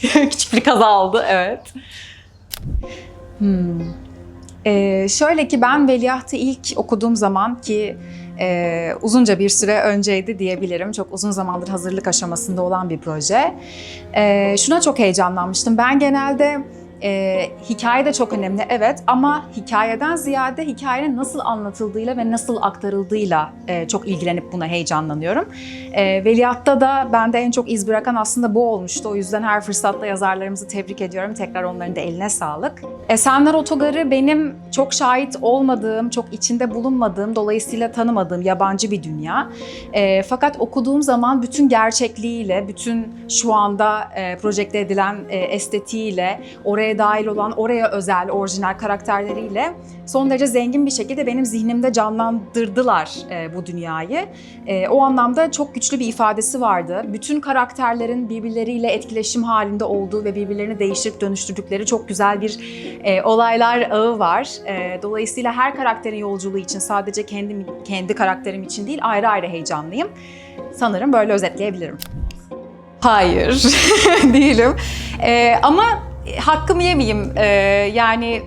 Küçük bir kaza oldu, evet. Ee, şöyle ki ben Veliaht'ı ilk okuduğum zaman ki e, uzunca bir süre önceydi diyebilirim. Çok uzun zamandır hazırlık aşamasında olan bir proje. Ee, şuna çok heyecanlanmıştım. Ben genelde e, hikaye de çok önemli evet ama hikayeden ziyade hikayenin nasıl anlatıldığıyla ve nasıl aktarıldığıyla e, çok ilgilenip buna heyecanlanıyorum. E, Veliaht'ta da bende en çok iz bırakan aslında bu olmuştu. O yüzden her fırsatta yazarlarımızı tebrik ediyorum. Tekrar onların da eline sağlık. Esenler Otogarı benim çok şahit olmadığım, çok içinde bulunmadığım, dolayısıyla tanımadığım yabancı bir dünya. E, fakat okuduğum zaman bütün gerçekliğiyle, bütün şu anda e, projekte edilen e, estetiğiyle, oraya dahil olan, oraya özel, orijinal karakterleriyle son derece zengin bir şekilde benim zihnimde canlandırdılar e, bu dünyayı. E, o anlamda çok güçlü bir ifadesi vardı. Bütün karakterlerin birbirleriyle etkileşim halinde olduğu ve birbirlerini değiştirip dönüştürdükleri çok güzel bir e, olaylar ağı var. E, dolayısıyla her karakterin yolculuğu için sadece kendim kendi karakterim için değil ayrı ayrı heyecanlıyım. Sanırım böyle özetleyebilirim. Hayır, değilim. E, ama hakkımı yemeyeyim. E, yani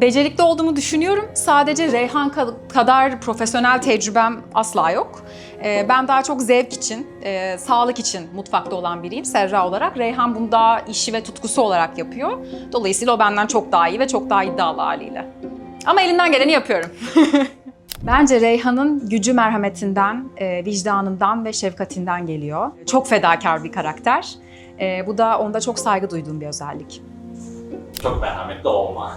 becerikli olduğumu düşünüyorum. Sadece Reyhan ka- kadar profesyonel tecrübem asla yok. Ee, Ben daha çok zevk için, e, sağlık için mutfakta olan biriyim Serra olarak. Reyhan bunu daha işi ve tutkusu olarak yapıyor. Dolayısıyla o benden çok daha iyi ve çok daha iddialı haliyle. Ama elinden geleni yapıyorum. Bence Reyhan'ın gücü merhametinden, e, vicdanından ve şefkatinden geliyor. Çok fedakar bir karakter. E, Bu da onda çok saygı duyduğum bir özellik. Çok merhametli olma.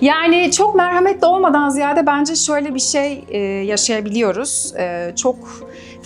Yani çok merhametli olmadan ziyade bence şöyle bir şey e, yaşayabiliyoruz. E, çok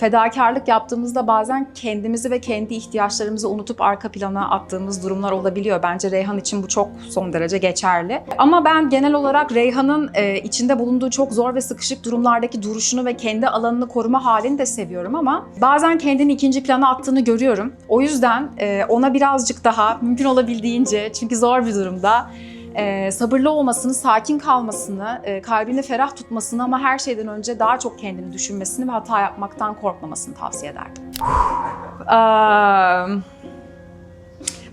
fedakarlık yaptığımızda bazen kendimizi ve kendi ihtiyaçlarımızı unutup arka plana attığımız durumlar olabiliyor. Bence Reyhan için bu çok son derece geçerli. Ama ben genel olarak Reyhan'ın e, içinde bulunduğu çok zor ve sıkışık durumlardaki duruşunu ve kendi alanını koruma halini de seviyorum ama bazen kendini ikinci plana attığını görüyorum. O yüzden e, ona birazcık daha mümkün olabildiğince çünkü zor bir durumda e, sabırlı olmasını, sakin kalmasını, e, kalbini ferah tutmasını ama her şeyden önce daha çok kendini düşünmesini ve hata yapmaktan korkmamasını tavsiye ederdim. Eee,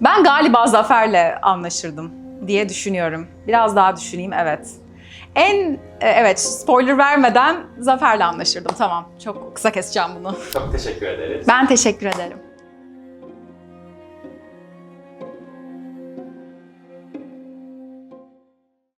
ben galiba Zafer'le anlaşırdım diye düşünüyorum. Biraz daha düşüneyim, evet. En, e, evet spoiler vermeden Zafer'le anlaşırdım. Tamam, çok kısa keseceğim bunu. Çok teşekkür ederiz. Ben teşekkür ederim.